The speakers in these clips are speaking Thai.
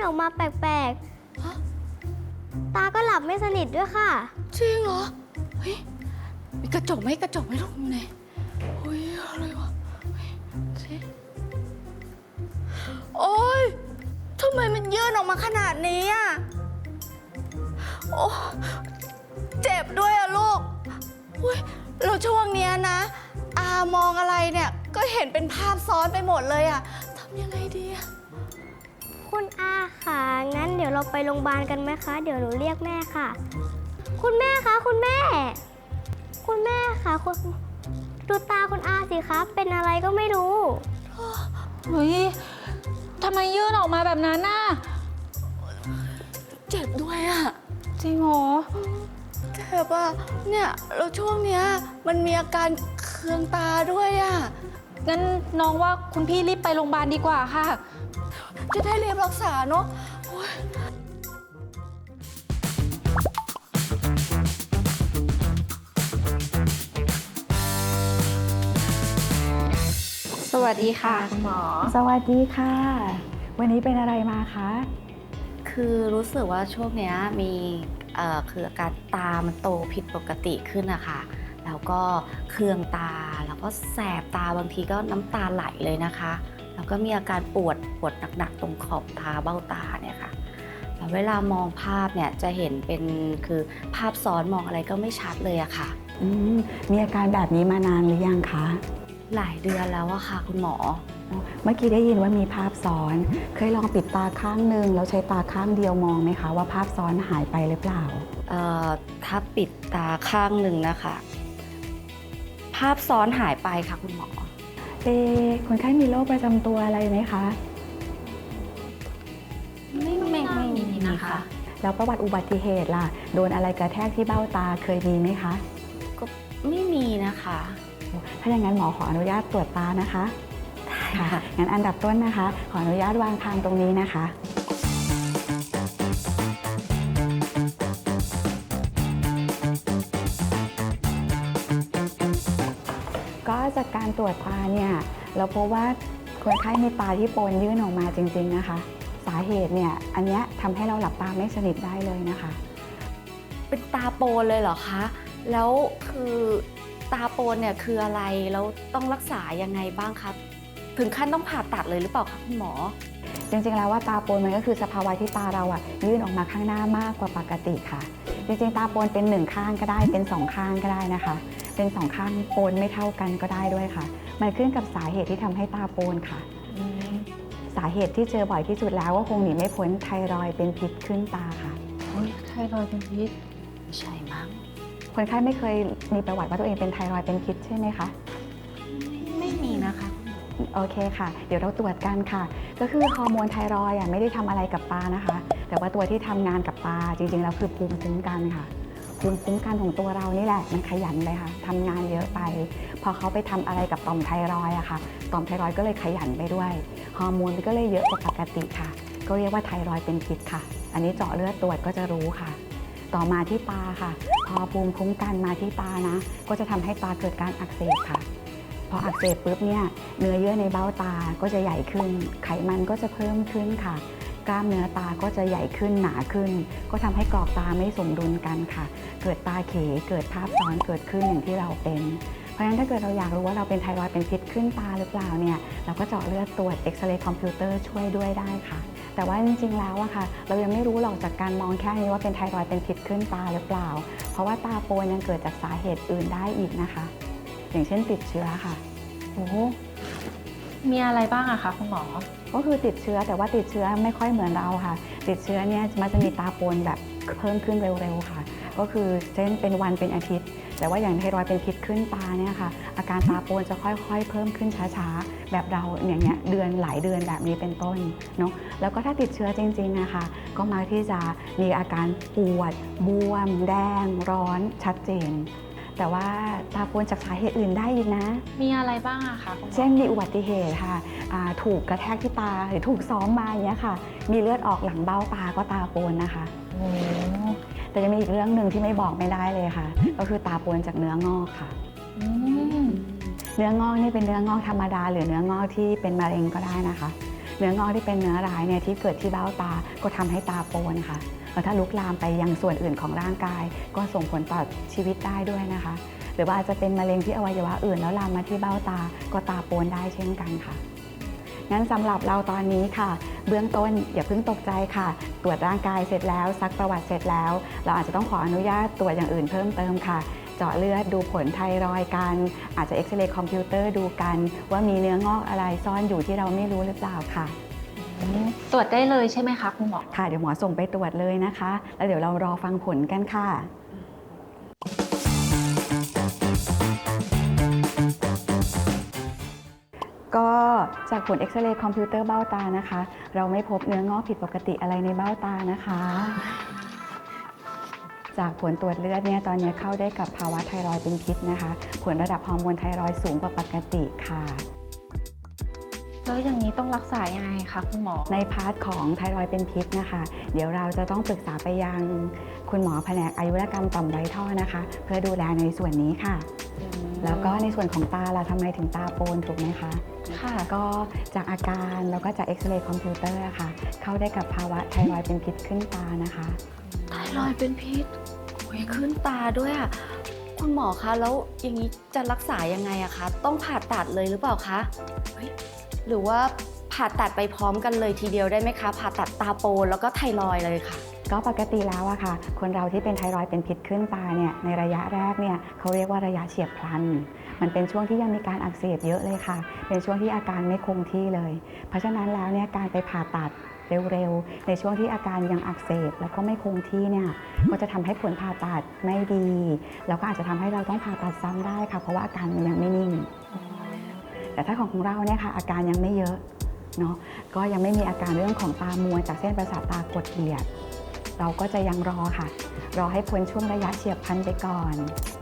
ยื่นออกมาแปลกๆตาก็หลับไม่สนิทด้วยค่ะ จริงเหรอ เฮ้ย มีกระจกไหมกระจกไหมลูกอยู่ไหนเฮ้ยอะไรวะเฮ้ยสิโอ๊ยทำไมมันยื่นออกมาขนาดนี้อะ โอ้เจ็บด้วยอะลูกอุ้ยแล้วช่วงเนี้ยนะ อามองอะไรเนี่ย ก็เห็นเป็นภาพซ้อนไปหมดเลยอะทำยังไงดีอะ คุณอา ค่ะ งั้นเดี๋ยวเราไปโรงพยาบาลกันไหมคะ เดี๋ยวหนูเรียกแม่ค่ะ คุณแม่คะ คุณแม่ คุณแม่คะคุณดูตาคุณอาสิคะ เป็นอะไรก็ไม่รู้ เฮ้ยทำไมยื่นออกมาแบบนั้นน่ะ เจ็บด้วยอะจริงเหรอ เจ็บอะเนี่ยแล้วช่วงเนี้ยมันมีอาการเคืองตาด้วยอะงั้นน้องว่าคุณพี่รีบไปโรงพยาบาลดีกว่าค่ะ จะได้เรียบรักษาเนาะโอ๊ยสวัสดีค่ะคุณหมอ สวัสดีค่ะ วันนี้เป็นอะไรมาคะ คือรู้สึกว่าช่วงเนี้ยมีเอ่อคืออาการตามันโตผิดปกติขึ้นนะคะแล้วก็เคืองตาแล้วก็แสบตาบางทีก็น้ำตาไหลเลยนะคะ แล้วก็มีอาการปวดปวดหนักๆตรงขอบตาเบ้าตาเนี่ยค่ะแล้วเวลามองภาพเนี่ยจะเห็นเป็นคือภาพซ้อนมองอะไรก็ไม่ชัดเลยอะค่ะอืมมีอาการแบบนี้มานานหรือยังคะ หลายเดือนแล้วอะค่ะ คุณหมอ เมื่อกี้ได้ยินว่ามีภาพซ้อน เคยลองปิดตาข้างหนึ่งแล้วใช้ตาข้างเดียวมองไหมคะ ว่าภาพซ้อนหายไปหรือเปล่าเอ่อถ้าปิดตาข้างหนึ่งนะคะ ภาพซ้อนหายไปค่ะคุณหมอ เอะคนไข้มีโรคประจำตัวอะไรไหมคะ ไม่ไม่ไม่มีนะคะ แล้วประวัติอุบัติเหตุล่ะ โดนอะไรกระแทกที่เบ้าตาเคยมีไหมคะ ก็ไม่มีนะคะ ถ้าอย่างนั้นหมอขออนุญาตตรวจตานะคะ ค่ะ งั้นอันดับต้นนะคะ ขออนุญาตวางคางตรงนี้นะคะ ก็จากการตรวจตาเนี่ยเราพบว่าคนไข้มีตาที่โปนยื่นออกมาจริง ๆนะคะ สาเหตุเนี่ยอันเนี้ยทำให้เราหลับตาไม่สนิทได้เลยนะคะ เป็นตาโปนเลยเหรอคะ แล้วคือตาโปนเนี่ยคืออะไรแล้วต้องรักษายังไงบ้างคะถึงขั้นต้องผ่าตัดเลยหรือเปล่าคะคุณหมอ จริงๆแล้วว่าตาโปนมันก็คือสภาวะที่ตาเราอะยื่นออกมาข้างหน้ามากกว่าปกติค่ะ จริงๆ ตาโปนเป็นหนึ่งข้างก็ได้เป็นสองข้างก็ได้นะคะ เป็นสองข้างโปนไม่เท่ากันก็ได้ด้วยค่ะ มันขึ้นกับสาเหตุที่ทำให้ตาโปนค่ะ สาเหตุที่เจอบ่อยที่สุดแล้วก็คงหนีไม่พ้นไทรอยด์เป็นพิษขึ้นตาค่ะไทรอยด์เป็นพิษไม่ใช่มั้งคนไข้ไม่เคยมีประวัติว่าตัวเองเป็นไทรอยด์เป็นพิษใช่ไหมคะไม่มีนะคะโอเคค่ะ เดี๋ยวเราตรวจกันค่ะ ก็คือฮอร์โมนไทรอยด์อะไม่ได้ทำอะไรกับตานะคะ แต่ว่าตัวที่ทำงานกับตาจริงๆแล้วคือภูมิคุ้มกันค่ะ ภูมิคุ้มกันของตัวเรานี่แหละ มันขยันเลยค่ะทำงานเยอะไป พอเขาไปทำอะไรกับต่อมไทรอยด์อะค่ะ ต่อมไทรอยด์ก็เลยขยันไปด้วย ฮอร์โมนก็เลยเยอะกว่าปกติค่ะ ก็เรียกว่าไทรอยด์เป็นพิษค่ะ อันนี้เจาะเลือดตรวจก็จะรู้ค่ะ ต่อมาที่ตาค่ะ พอภูมิคุ้มกันมาที่ตานะ ก็จะทำให้ตาเกิดการอักเสบค่ะ พออักเสบปุ๊บเนี่ย เนื้อเยื่อในเบ้าตาก็จะใหญ่ขึ้น ไขมันก็จะเพิ่มขึ้นค่ะ กล้ามเนื้อตาก็จะใหญ่ขึ้นหนาขึ้น ก็ทำให้กรอบตาไม่สมดุลกันค่ะ เกิดตาเขเกิดภาพซ้อนเกิดขึ้นอย่างที่เราเป็น เพราะฉะนั้นถ้าเกิดเราอยากรู้ว่าเราเป็นไทรอยด์เป็นพิษขึ้นตาหรือเปล่าเนี่ยเราก็เจาะเลือดตรวจเอ็กซเรย์คอมพิวเตอร์ช่วยด้วยได้ค่ะแต่ว่าจริงๆ แล้วอะค่ะ เรายังไม่รู้หรอกจากการมองแค่นี้ว่าเป็นไทรอยด์เป็นพิษขึ้นตาหรือเปล่า เพราะว่าตาโปนยังเกิดจากสาเหตุอื่นได้อีกนะคะ อย่างเช่นติดเชื้อค่ะ โอ้ มีอะไรบ้างอะคะคุณหมอ ก็คือติดเชื้อแต่ว่าติดเชื้อไม่ค่อยเหมือนเราค่ะ ติดเชื้อเนี่ยมันจะมีตาปนแบบเพิ่มขึ้นเร็วๆค่ะ ก็คือเช่นเป็นวันเป็นอาทิตย์ แต่ว่าอย่างไทรอยเป็นพิษขึ้นตาเนี่ยค่ะ อาการตาปนจะค่อยๆ เพิ่มขึ้นช้าๆ แบบเราอย่างเงี้ยเดือนหลายเดือนแบบนี้เป็นต้นเนาะแล้วก็ถ้าติดเชื้อจริงๆนะคะก็มักที่จะมีอาการปวดบวม แดง ร้อนชัดเจน แต่ว่าตาโปนจากสาเหตุอื่นได้อีกนะ มีอะไรบ้างอะคะคุณหมอเช่นมีอุบัติเหตุค่ะอ่าถูกกระแทกที่ตาหรือถูกซ้อมมาอย่างเงี้ยค่ะ มีเลือดออกหลังเบ้าตาก็ตาโปนนะคะโอ้แต่ยังมีอีกเรื่องหนึ่งที่ไม่บอกไม่ได้เลยค่ะ ก็คือตาโปนจากเนื้องอกค่ะอืมเนื้องอกนี่เป็นเนื้องอกธรรมดา หรือเนื้องอกที่เป็นมะเร็งก็ได้นะคะ เนื้องอกที่เป็นเนื้อร้ายเนี่ยที่เกิดที่เบ้าตาก็ทำให้ตาโปนค่ะ แล้วถ้าลุกลามไปยังส่วนอื่นของร่างกาย ก็ส่งผลต่อชีวิตได้ด้วยนะคะ หรือว่าอาจจะเป็นมะเร็งที่อวัยวะอื่น แล้วลามมาที่เบ้าตาก็ตาโปนได้เช่นกันค่ะงั้นสำหรับเราตอนนี้ค่ะ เบื้องต้นอย่าเพิ่งตกใจค่ะ ตรวจร่างกายเสร็จแล้วซักประวัติเสร็จแล้ว เราอาจจะต้องขออนุญาตตรวจอย่างอื่นเพิ่มเติมค่ะ เจาะเลือดดูผลไทรอยด์กัน อาจจะเอ็กซเรย์คอมพิวเตอร์ดูกัน ว่ามีเนื้องอกอะไรซ่อนอยู่ที่เราไม่รู้หรือเปล่าค่ะ ตรวจได้เลยใช่ไหมคะคุณหมอ ค่ะ เดี๋ยวหมอส่งไปตรวจเลยนะคะ แล้วเดี๋ยวเรารอฟังผลกันค่ะ ก็จากผลเอ็กซเรย์คอมพิวเตอร์เบ้าตานะคะ เราไม่พบเนื้องอกผิดปกติอะไรในเบ้าตานะคะ จากผลตรวจเลือดเนี่ยตอนนี้เข้าได้กับภาวะไทรอยด์เป็นพิษนะคะ ผลระดับฮอร์โมนไทรอยด์สูงกว่าปกติค่ะ แล้วอย่างนี้ต้องรักษายังไงคะคุณหมอ ในพาร์ทของไทรอยด์เป็นพิษนะคะ เดี๋ยวเราจะต้องปรึกษาไปยังคุณหมอแผนกอายุรกรรมต่อมไรท่อนะคะ เพื่อดูแลในส่วนนี้ค่ะ แล้วก็ในส่วนของตาล่ะทำไมถึงตาโปนถูกไหมคะ ค่ะ ก็จากอาการแล้วก็จากเอ็กซเรย์คอมพิวเตอร์อะค่ะ เข้าได้กับภาวะไทรอยด์เป็นพิษขึ้นตานะคะ ไทรอยด์เป็นพิษโอ้ยขึ้นตาด้วยอะ คุณหมอคะ แล้วอย่างนี้จะรักษายังไงอะคะ ต้องผ่าตัดเลยหรือเปล่าคะเฮ้ย หรือว่าผ่าตัดไปพร้อมกันเลยทีเดียวได้ไหมคะ ผ่าตัดตาโปนแล้วก็ไทรอยด์เลยค่ะ ก็ปกติแล้วอะค่ะ คนเราที่เป็นไทรอยด์เป็นพิษขึ้นตาเนี่ยในระยะแรกเนี่ยเขาเรียกว่าระยะเฉียบพลัน มันเป็นช่วงที่ยังมีการอักเสบเยอะเลยค่ะ เป็นช่วงที่อาการไม่คงที่เลย เพราะฉะนั้นแล้วเนี่ยการไปผ่าตัดเร็วๆ ในช่วงที่อาการยังอักเสบแล้วก็ไม่คงที่เนี่ยก็จะทำให้ผลผ่าตัดไม่ดี แล้วก็อาจจะทำให้เราต้องผ่าตัดซ้ำได้ค่ะ เพราะว่าอาการมันยังไม่นิ่ง แต่ถ้าของของเราเนี่ยค่ะอาการยังไม่เยอะเนาะก็ยังไม่มีอาการเรื่องของตามัวจากเส้นประสาทตากดเบียด เราก็จะยังรอค่ะ รอให้พ้นช่วงระยะเฉียบพลันไปก่อน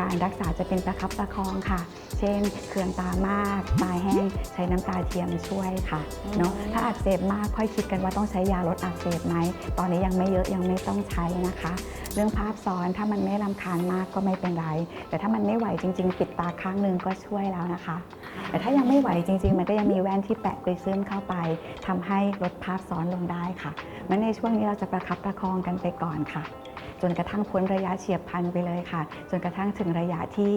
การรักษาจะเป็นประคับประคองค่ะ เช่นเคืองตามาก ตาแห้ง ใช้น้ำตาเทียมช่วยค่ะเนาะถ้าอักเสบมากค่อยคิดกันว่าต้องใช้ยาลดอักเสบไหม ตอนนี้ยังไม่เยอะยังไม่ต้องใช้นะคะ เรื่องภาพซ้อนถ้ามันไม่รำคาญมากก็ไม่เป็นไร แต่ถ้ามันไม่ไหวจริง ๆ ปิดตาข้างหนึงก็ช่วยแล้วนะคะ แต่ถ้ายังไม่ไหวจริง ๆ มันก็ยังมีแว่นที่แปะกริซึมเข้าไปทำให้ลดภาพซ้อนลงได้ค่ะมันในช่วงนี้เราจะประคับประคองกันไปก่อนค่ะ จนกระทั่งพ้นระยะเฉียบพลันไปเลยค่ะ จนกระทั่งถึงระยะที่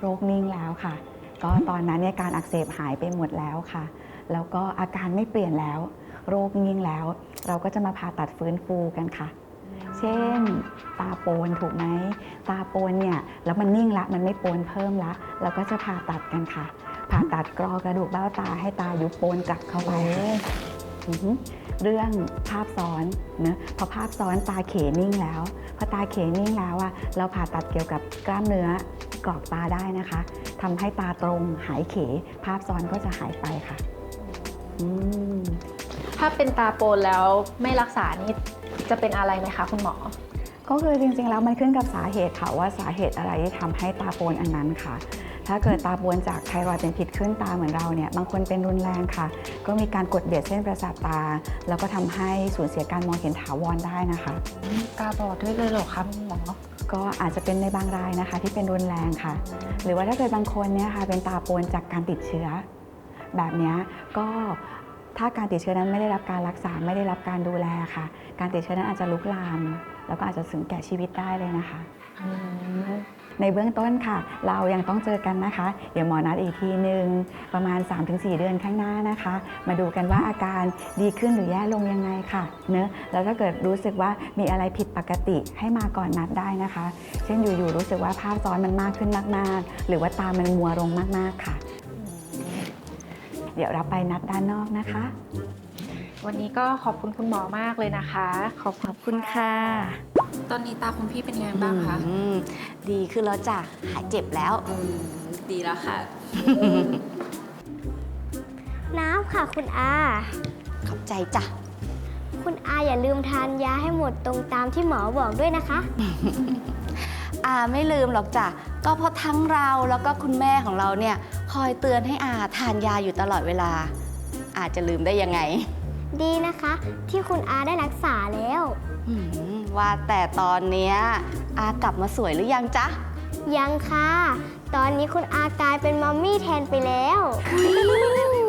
โรคนิ่งแล้วค่ะ ก็ตอนนั้นเนี่ยการอักเสบหายไปหมดแล้วค่ะ แล้วก็อาการไม่เปลี่ยนแล้ว โรคนิ่งแล้ว เราก็จะมาผ่าตัดฟื้นฟูกันค่ะ เช่น ตาโปนถูกไหมตาโปนเนี่ยแล้วมันนิ่งละมันไม่โปนเพิ่มละเราก็จะผ่าตัดกันค่ะ ผ่าตัดกรอกระดูกเบ้าตาให้ตายุบโปนกลับเข้าไป เรื่องภาพซ้อนเนะพอภาพซ้อนตาเขนิ่งแล้ว พอตาเขนิ่งแล้วอะเราผ่าตัดเกี่ยวกับกล้ามเนื้อกรอกตาได้นะคะทำให้ตาตรงหายเข ภาพซ้อนก็จะหายไปค่ะอืมถ้าเป็นตาโปนแล้วไม่รักษานี่จะเป็นอะไรไหมคะคุณหมอก็คือจริงๆแล้วมันขึ้นกับสาเหตุค่ะว่าสาเหตุอะไรที่ทำให้ตาโปนอันนั้นค่ะ ถ้าเกิดตาบวมจากไทรอยด์เป็นพิษขึ้นตาเหมือนเราเนี่ยบางคนเป็นรุนแรงค่ะ ก็มีการกดเบียดเส้นประสาทตา แล้วก็ทำให้สูญเสียการมองเห็นถาวรได้นะคะ ตาบอดด้วยเลยเหรอคะคุณหมอก็อาจจะเป็นในบางรายนะคะที่เป็นรุนแรงค่ะ หรือว่าถ้าเกิดบางคนเนี่ยค่ะเป็นตาโปนจากการติดเชื้อ แบบเนี้ยก็ถ้าการติดเชื้อนั้นไม่ได้รับการรักษาไม่ได้รับการดูแลค่ะ การติดเชื้อนั้นอาจจะลุกลาม แล้วก็อาจจะถึงแก่ชีวิตได้เลยนะคะ ในเบื้องต้นค่ะ เรายังต้องเจอกันนะคะ เดี๋ยวหมอนัดอีกทีหนึ่งประมาณ 3-4 เดือนข้างหน้านะคะ มาดูกันว่าอาการดีขึ้นหรือแย่ลงยังไงค่ะเนอะแล้วถ้าเกิดรู้สึกว่ามีอะไรผิดปกติให้มาก่อนนัดได้นะคะ เช่นอยู่ๆรู้สึกว่าภาพซ้อนมันมากขึ้นมากๆ หรือว่าตามันมัวลงมากๆค่ะ เดี๋ยวเราไปนัดด้านนอกนะคะ วันนี้ก็ขอบคุณคุณหมอมากเลยนะคะ ขอบขอบคุณค่ะ ตอนนี้ตาคุณพี่เป็นไงบ้างคะอืมดีขึ้นแล้วจ้ะหายเจ็บแล้วดีแล้วค่ะ น้ำค่ะคุณอา ขอบใจจ้ะ คุณอาอย่าลืมทานยาให้หมดตรงตามที่หมอบอกด้วยนะคะ อาไม่ลืมหรอกจ้ะ ก็เพราะทั้งเราแล้วก็คุณแม่ของเราเนี่ย คอยเตือนให้อาทานยาอยู่ตลอดเวลา อาจจะลืมได้ยังไง ดีนะคะ ที่คุณอาได้รักษาแล้วอืมว่าแต่ตอนเนี้ยอากลับมาสวยหรือยังจ๊ะ ยังค่ะ ตอนนี้คุณอากลายเป็นมัมมี่แทนไปแล้วอ